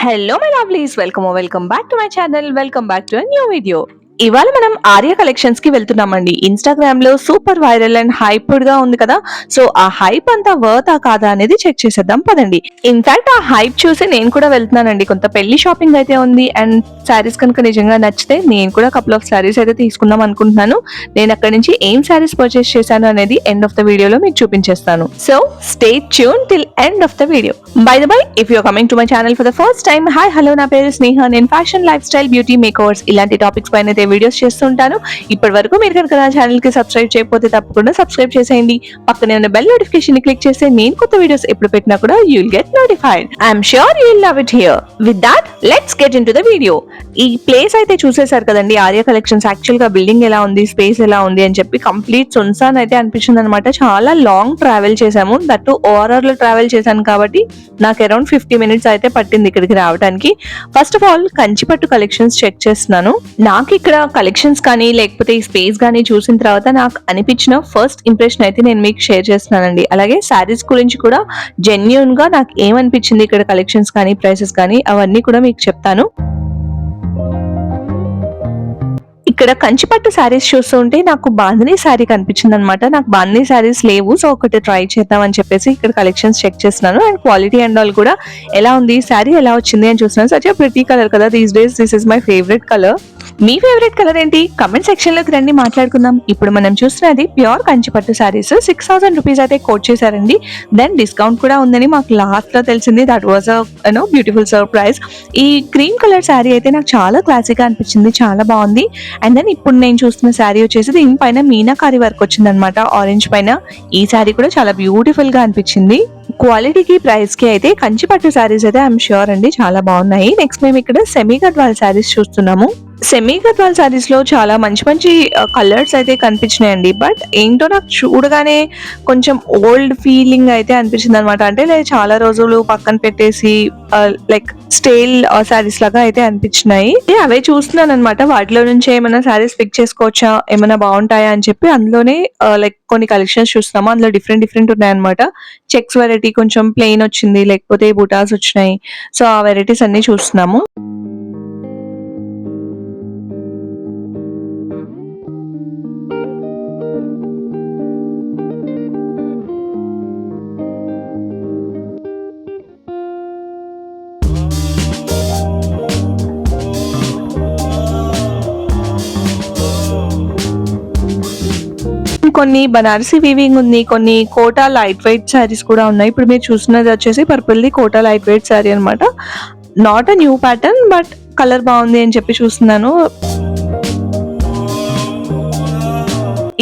Hello my lovelies, welcome or welcome back to my channel, welcome back to a new video. ఇవాళ మనం ఆర్య కలెక్షన్స్కి వెళ్తున్నామండి. ఇన్స్టాగ్రామ్లో super viral and హైప్డ్గా ఉంది కదా. So ఆ హైప్ అంతా వర్త్ ఆ కాదా అనేది చెక్ చేసేద్దాం. పదండి. ఇన్ఫాక్ట్ ఆ హైప్ చూసి నేను కూడా వెళ్తున్నానండి. కొంత పెళ్ళి షాపింగ్ అయితే ఉంది. అండ్ శారీస్ కనుక నిజంగా నచ్చితే నేను కూడా కపుల్ ఆఫ్ శారీస్ అయితే తీసుకుందాం అనుకుంటున్నాను. నేను అక్కడి నుంచి ఏం శారీస్ పర్చేస్ చేశాను అనేది ఎండ్ ఆఫ్ ద వీడియోలో మీకు చూపించేస్తాను. So stay tune till end of the video bye the bye if you coming to my channel for the first time hi hello నా పేరు స్నేహ. నేను fashion life style beauty makers ఇలాంటి topics పైన videos చేస్తుంటాను. ఇప్పటి వరకు మీరు కనుక నా ఛానల్కి సబ్స్క్రైబ్ చేయకపోతే తప్పకుండా సబ్స్క్రైబ్ చేసేయండి. పక్కనే ఉన్న బెల్ నోటిఫికేషన్ని క్లిక్ చేస్తే నేను కొత్త వీడియోస్ ఎప్పుడు పెట్టినా కూడా you will get notified I'm sure you will love it here with that let's get into the video ఈ ప్లేస్ అయితే చూసేశారు కదండి. ఆర్య కలెక్షన్స్ యాక్చువల్గా బిల్డింగ్ ఎలా ఉంది స్పేస్ ఎలా ఉంది అని చెప్పి కంప్లీట్ సున్సాన్ అయితే అనిపించింది అనమాట చాలా లాంగ్ ట్రావెల్ చేశాము. దట్టు ఓఆర్ఆర్లో ట్రావెల్ చేశాను కాబట్టి నాకు అరౌండ్ ఫిఫ్టీ మినిట్స్ అయితే పట్టింది ఇక్కడికి రావడానికి first of all Kanchipattu collections check చేస్తున్నాను. నాకు ఇక్కడ కలెక్షన్స్ కానీ లేకపోతే ఈ స్పేస్ కానీ చూసిన తర్వాత నాకు అనిపించిన ఫస్ట్ ఇంప్రెషన్ అయితే నేను మీకు షేర్ చేస్తున్నానండి. అలాగే శారీస్ గురించి కూడా జెన్యున్గా నాకు ఏమనిపించింది ఇక్కడ కలెక్షన్స్ కానీ ప్రైసెస్ కానీ అవన్నీ కూడా మీకు చెప్తాను. ఇక్కడ కంచిపట్టు శారీస్ చూస్తూ ఉంటే నాకు బాంధనీ శారీ కనిపించింది అనమాట నాకు బాంధనీ శారీస్ లేవు సో ఒకటి ట్రై చేద్దాం అని చెప్పేసి ఇక్కడ కలెక్షన్స్ చెక్ చేస్తున్నాను. అండ్ క్వాలిటీ అండ్ ఆల్ కూడా ఎలా ఉంది శారీ ఎలా వచ్చింది అని చూస్తున్నాను. సచ్ ప్రతి కలర్ కదా these days this is my favourite colour me favourite colour ఏంటి? కమెంట్ సెక్షన్లోకి రండి మాట్లాడుకుందాం. ఇప్పుడు మనం చూస్తున్నది pure Kanchipattu saris six thousand rupees అయితే కోట్ చేశారండి. దెన్ డిస్కౌంట్ కూడా ఉందని మాకు లాస్ట్లో తెలిసింది. That was no beautiful surprise ఈ క్రీమ్ కలర్ శారీ అయితే నాకు చాలా క్లాసిక్గా అనిపించింది. చాలా బాగుంది. అండ్ దెన్ ఇప్పుడు నేను చూస్తున్న శారీ వచ్చేసి దీని పైన మీనాకారి వర్క్ వచ్చింది అనమాట ఆరెంజ్ పైన. ఈ శారీ కూడా చాలా బ్యూటిఫుల్గా అనిపించింది. క్వాలిటీకి ప్రైస్కి అయితే కంచిపట్టు శారీస్ అయితే ఐఎమ్ ష్యూర్ అండి చాలా బాగున్నాయి. నెక్స్ట్ మేము ఇక్కడ సెమీ గద్వాల్ శారీస్ చూస్తున్నాము. సెమీ గద్వాల్ శారీస్లో చాలా మంచి మంచి కలర్స్ అయితే కనిపించినాయండి. బట్ ఏంటో నాకు చూడగానే కొంచెం ఓల్డ్ ఫీలింగ్ అయితే అనిపించింది అనమాట అంటే చాలా రోజులు పక్కన పెట్టేసి లైక్ స్టైల్ శారీస్ లాగా అయితే అనిపించినాయి. అవే చూస్తున్నాను అనమాట వాటిలో నుంచి ఏమైనా శారీస్ పిక్ చేసుకోవచ్చా? ఏమైనా బాగుంటాయా అని చెప్పి అందులోనే లైక్ కొన్ని కలెక్షన్స్ చూస్తున్నాము. అందులో డిఫరెంట్ డిఫరెంట్ ఉన్నాయన్నమాట. చెక్స్ వెరైటీ కొంచెం ప్లెయిన్ వచ్చింది లేకపోతే బుటాస్ వచ్చినాయి. సో ఆ వెరైటీస్ అన్ని చూస్తున్నాము. కొన్ని బనారసి వీవింగ్ ఉంది కొన్ని కోటా లైట్ వెయిట్ శారీస్ కూడా ఉన్నాయి. ఇప్పుడు మీరు చూస్తున్నది వచ్చేసి పర్పుల్ది కోటా లైట్ వెయిట్ శారీ అనమాట not a new pattern but colour బాగుంది అని చెప్పి చూస్తున్నాను.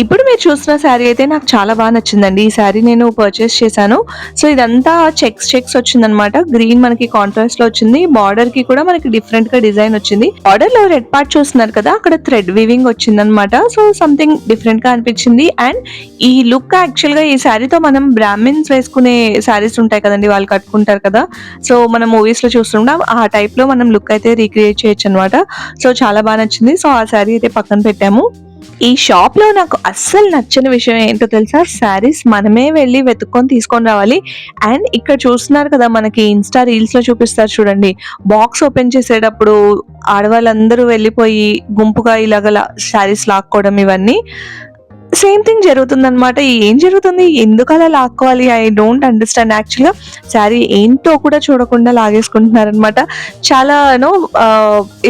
ఇప్పుడు మీరు చూసిన శారీ అయితే నాకు చాలా బాగా నచ్చిందండి. ఈ శారీ నేను పర్చేస్ చేశాను. సో ఇదంతా చెక్స్ చెక్స్ వచ్చిందనమాట గ్రీన్ మనకి కాంట్రాస్ట్లో వచ్చింది. బార్డర్కి కూడా మనకి డిఫరెంట్గా డిజైన్ వచ్చింది. బార్డర్లో రెడ్ పార్ట్ చూస్తున్నారు కదా అక్కడ థ్రెడ్ వీవింగ్ వచ్చిందనమాట సో సంథింగ్ డిఫరెంట్గా అనిపించింది. అండ్ ఈ లుక్ యాక్చువల్గా ఈ శారీతో మనం బ్రాహ్మిన్స్ వేసుకునే శారీస్ ఉంటాయి కదండి వాళ్ళు కట్టుకుంటారు కదా. సో మనం మూవీస్లో చూస్తుంటాం ఆ టైప్లో మనం లుక్ అయితే రీక్రియేట్ చేయొచ్చు అనమాట సో చాలా బాగా నచ్చింది. సో ఆ శారీ అయితే పక్కన పెట్టాము. ఈ షాప్లో నాకు అస్సలు నచ్చని విషయం ఏంటో తెలుసా? శారీస్ మనమే వెళ్ళి వెతుక్కొని తీసుకొని రావాలి. అండ్ ఇక్కడ చూస్తున్నారు కదా మనకి ఇన్స్టా రీల్స్లో చూపిస్తారు చూడండి. బాక్స్ ఓపెన్ చేసేటప్పుడు ఆడవాళ్ళందరూ వెళ్ళిపోయి గుంపుగా ఇలాగ శారీస్ లాక్కోవడం ఇవన్నీ. సేమ్ థింగ్ జరుగుతుంది అనమాట ఏం జరుగుతుంది? ఎందుకు అలా లాక్కోవాలి? ఐ డోంట్ అండర్స్టాండ్ యాక్చువల్గా శారీ ఏంటో కూడా చూడకుండా లాగేసుకుంటున్నారనమాట చాలా నో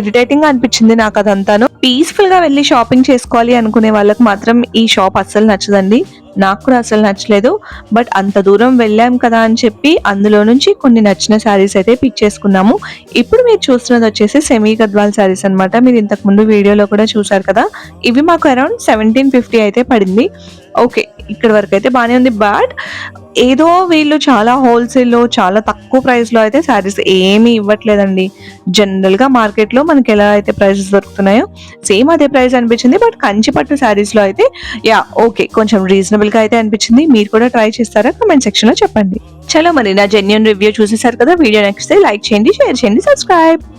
ఇరిటేటింగ్గా అనిపించింది నాకు అదంతాను పీస్ఫుల్గా వెళ్ళి షాపింగ్ చేసుకోవాలి అనుకునే వాళ్ళకి మాత్రం ఈ షాప్ అస్సలు నచ్చదండి. నాకు కూడా అసలు నచ్చలేదు. బట్ అంత దూరం వెళ్ళాం కదా అని చెప్పి అందులో నుంచి కొన్ని నచ్చిన శారీస్ అయితే పిక్ చేసుకున్నాము. ఇప్పుడు మీరు చూస్తున్నది వచ్చేసి సెమీ గద్వాల్ శారీస్ అనమాట మీరు ఇంతకు ముందు వీడియోలో కూడా చూసారు కదా. ఇవి మాకు అరౌండ్ సెవెంటీన్ ఫిఫ్టీ అయితే పడింది. ఓకే ఇక్కడ వరకు అయితే బాగానే ఉంది. బట్ ఏదో వీళ్ళు చాలా హోల్సేల్లో చాలా తక్కువ ప్రైస్లో అయితే శారీస్ ఏమీ ఇవ్వట్లేదండి. జనరల్గా మార్కెట్లో మనకి ఎలా అయితే ప్రైసెస్ దొరుకుతున్నాయో సేమ్ అదే ప్రైస్ అనిపించింది. బట్ కంచిపట్టు శారీస్లో అయితే యా ఓకే కొంచెం రీజనబుల్గా అయితే అనిపించింది. మీరు కూడా ట్రై చేస్తారా? కమెంట్ సెక్షన్లో చెప్పండి. చలో మరి నా జెన్యున్ రివ్యూ చూసేసారు కదా? వీడియో నచ్చితే లైక్ చేయండి షేర్ చేయండి సబ్స్క్రైబ్